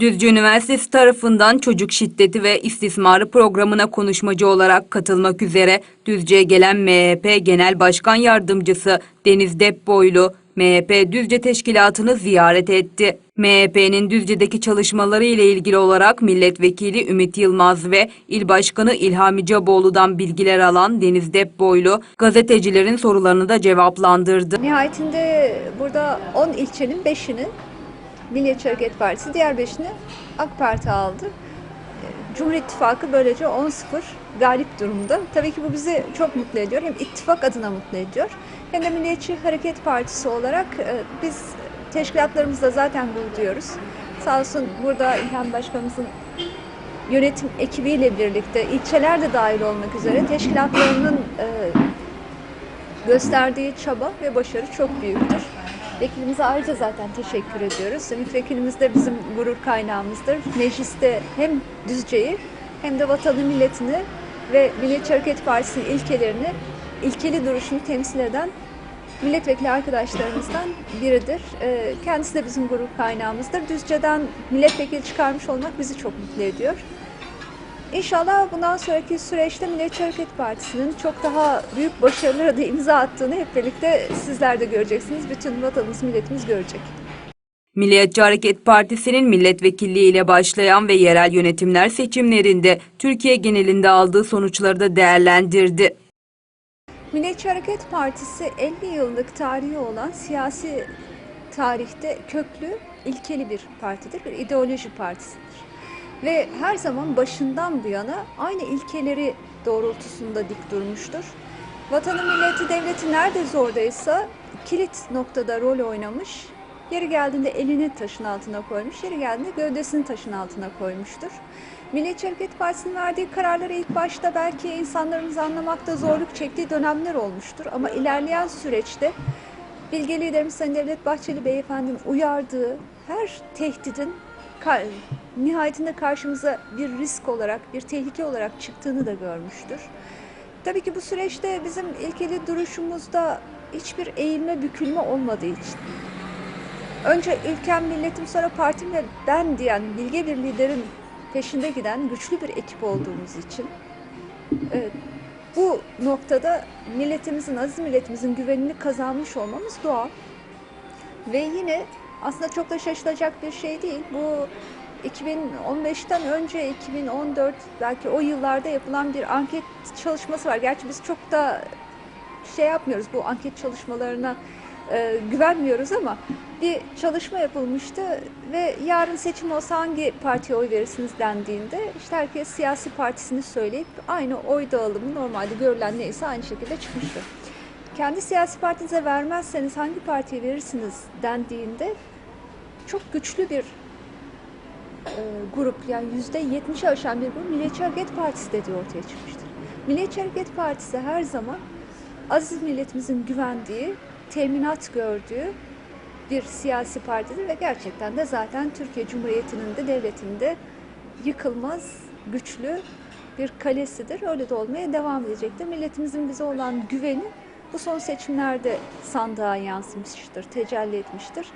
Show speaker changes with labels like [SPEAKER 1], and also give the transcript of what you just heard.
[SPEAKER 1] Düzce Üniversitesi tarafından çocuk şiddeti ve istismarı programına konuşmacı olarak katılmak üzere Düzce'ye gelen MHP Genel Başkan Yardımcısı Deniz Depboylu, MHP Düzce Teşkilatı'nı ziyaret etti. MHP'nin Düzce'deki çalışmaları ile ilgili olarak Milletvekili Ümit Yılmaz ve İl Başkanı İlhami Caboğlu'dan bilgiler alan Deniz Depboylu, gazetecilerin sorularını da cevaplandırdı.
[SPEAKER 2] Nihayetinde burada 10 ilçenin 5'ini Milliyetçi Hareket Partisi, diğer 5'ini AK Parti aldı. Cumhur İttifakı böylece 10-0 galip durumda. Tabii ki bu bizi çok mutlu ediyor. Hem ittifak adına mutlu ediyor. Hem de Milliyetçi Hareket Partisi olarak e, biz teşkilatlarımızda zaten gurur duyuyoruz. Sağ olsun burada İlhan Başkanımızın yönetim ekibiyle birlikte ilçeler de dahil olmak üzere teşkilatlarının e, gösterdiği çaba ve başarı çok büyüktür. Vekilimize ayrıca zaten teşekkür ediyoruz. Ümit de bizim gurur kaynağımızdır. Mecliste hem Düzce'yi hem de vatanı milletini ve Milliyetçi Hareket Partisi'nin ilkelerini, ilkeli duruşunu temsil eden milletvekili arkadaşlarımızdan biridir. Ee, Kendisi de bizim gurur kaynağımızdır. Düzce'den milletvekili çıkarmış olmak bizi çok mutlu ediyor. İnşallah bundan sonraki süreçte Milliyetçi Hareket Partisi'nin çok daha büyük başarılara da imza attığını hep birlikte sizler de göreceksiniz. Bütün vatanımız, milletimiz görecek.
[SPEAKER 1] Milliyetçi Hareket Partisi'nin milletvekilliği ile başlayan ve yerel yönetimler seçimlerinde Türkiye genelinde aldığı sonuçları da değerlendirdi.
[SPEAKER 2] Milliyetçi Hareket Partisi 50 yıllık tarihi olan siyasi tarihte köklü, ilkeli bir partidir, bir ideoloji partisidir. Ve her zaman başından bu yana aynı ilkeleri doğrultusunda dik durmuştur. Vatanı, milleti, devleti nerede zordaysa kilit noktada rol oynamış, yeri geldiğinde elini taşın altına koymuş, yeri geldiğinde gövdesini taşın altına koymuştur. Milliyetçi Hareket Partisi'nin verdiği kararları ilk başta belki insanlarımız anlamakta zorluk çektiği dönemler olmuştur. Ama ilerleyen süreçte Bilge liderimiz Sayın Devlet Bahçeli Beyefendi'nin uyardığı her tehdidin ka- nihayetinde karşımıza bir risk olarak, bir tehlike olarak çıktığını da görmüştür. Tabii ki bu süreçte bizim ilkeli duruşumuzda hiçbir eğilme, bükülme olmadığı için önce ülkem, milletim sonra partim ve ben diyen bilge bir liderin peşinde giden güçlü bir ekip olduğumuz için e, bu noktada milletimizin, aziz milletimizin güvenini kazanmış olmamız doğal. Ve yine aslında çok da şaşılacak bir şey değil. Bu 2015'ten önce 2014 belki o yıllarda yapılan bir anket çalışması var. Gerçi biz çok da şey yapmıyoruz bu anket çalışmalarına e, güvenmiyoruz ama bir çalışma yapılmıştı ve yarın seçim olsa hangi partiye oy verirsiniz dendiğinde işte herkes siyasi partisini söyleyip aynı oy dağılımı normalde görülen neyse aynı şekilde çıkmıştı. Kendi siyasi partinize vermezseniz hangi partiye verirsiniz dendiğinde çok güçlü bir e, grup yani yüzde yetmişi aşan bir grup Milliyetçi Hareket Partisi dediği ortaya çıkmıştır. Milliyetçi Hareket Partisi her zaman aziz milletimizin güvendiği, teminat gördüğü bir siyasi partidir ve gerçekten de zaten Türkiye Cumhuriyeti'nin de devletinin de yıkılmaz, güçlü bir kalesidir. Öyle de olmaya devam edecektir. Milletimizin bize olan güveni bu son seçimlerde sandığa yansımıştır, tecelli etmiştir.